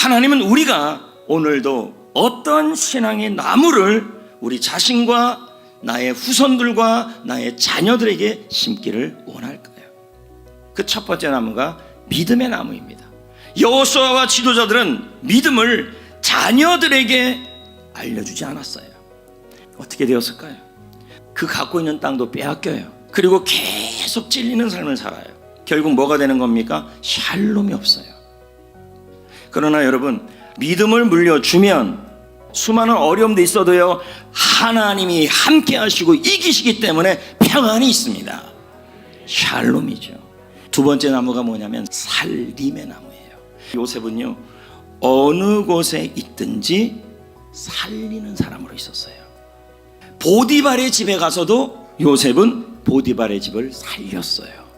하나님은 우리가 오늘도 어떤 신앙의 나무를 우리 자신과 나의 후손들과 나의 자녀들에게 심기를 원할까요? 그 첫 번째 나무가 믿음의 나무입니다. 여호수아와 지도자들은 믿음을 자녀들에게 알려주지 않았어요. 어떻게 되었을까요? 그 갖고 있는 땅도 빼앗겨요. 그리고 계속 찔리는 삶을 살아요. 결국 뭐가 되는 겁니까? 샬롬이 없어요. 그러나 여러분, 믿음을 물려주면 수많은 어려움도 있어도요, 하나님이 함께 하시고 이기시기 때문에 평안이 있습니다. 샬롬이죠. 두 번째 나무가 뭐냐면 살림의 나무예요. 요셉은요, 어느 곳에 있든지 살리는 사람으로 있었어요. 보디발의 집에 가서도 요셉은 보디발의 집을 살렸어요.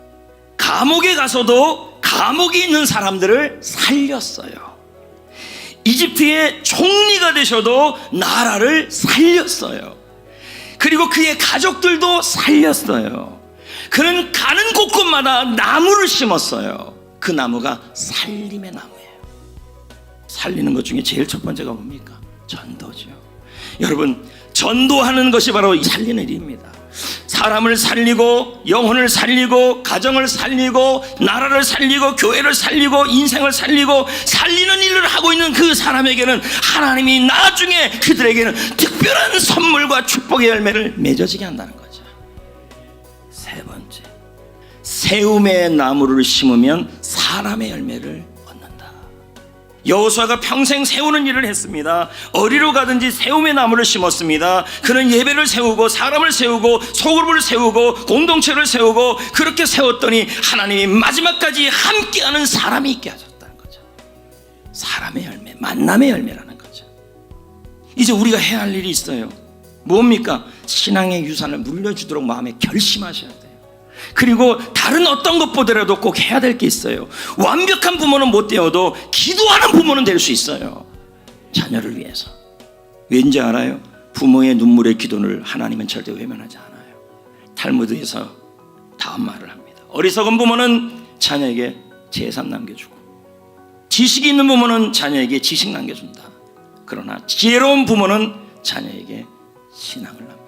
감옥에 가서도 감옥에 있는 사람들을 살렸어요. 이집트의 총리가 되셔도 나라를 살렸어요. 그리고 그의 가족들도 살렸어요. 그는 가는 곳곳마다 나무를 심었어요. 그 나무가 살림의 나무예요. 살리는 것 중에 제일 첫 번째가 뭡니까? 전도죠. 여러분, 전도하는 것이 바로 이 살리는 일입니다. 사람을 살리고 영혼을 살리고 가정을 살리고 나라를 살리고 교회를 살리고 인생을 살리고 살리는 일을 하고 있는 그 사람에게는 하나님이 나중에 그들에게는 특별한 선물과 축복의 열매를 맺어지게 한다는 거죠. 세 번째, 세움의 나무를 심으면 사람의 열매를. 여호수아가 평생 세우는 일을 했습니다. 어디로 가든지 세움의 나무를 심었습니다. 그는 예배를 세우고 사람을 세우고 소그룹을 세우고 공동체를 세우고 그렇게 세웠더니 하나님이 마지막까지 함께하는 사람이 있게 하셨다는 거죠. 사람의 열매, 만남의 열매라는 거죠. 이제 우리가 해야 할 일이 있어요. 뭡니까? 신앙의 유산을 물려주도록 마음에 결심하셔야 돼요. 그리고 다른 어떤 것보다라도 꼭 해야 될 게 있어요. 완벽한 부모는 못 되어도 기도하는 부모는 될 수 있어요. 자녀를 위해서. 왠지 알아요? 부모의 눈물의 기도를 하나님은 절대 외면하지 않아요. 탈무드에서 다음 말을 합니다. 어리석은 부모는 자녀에게 재산 남겨주고 지식이 있는 부모는 자녀에게 지식 남겨준다. 그러나 지혜로운 부모는 자녀에게 신앙을 남겨준다.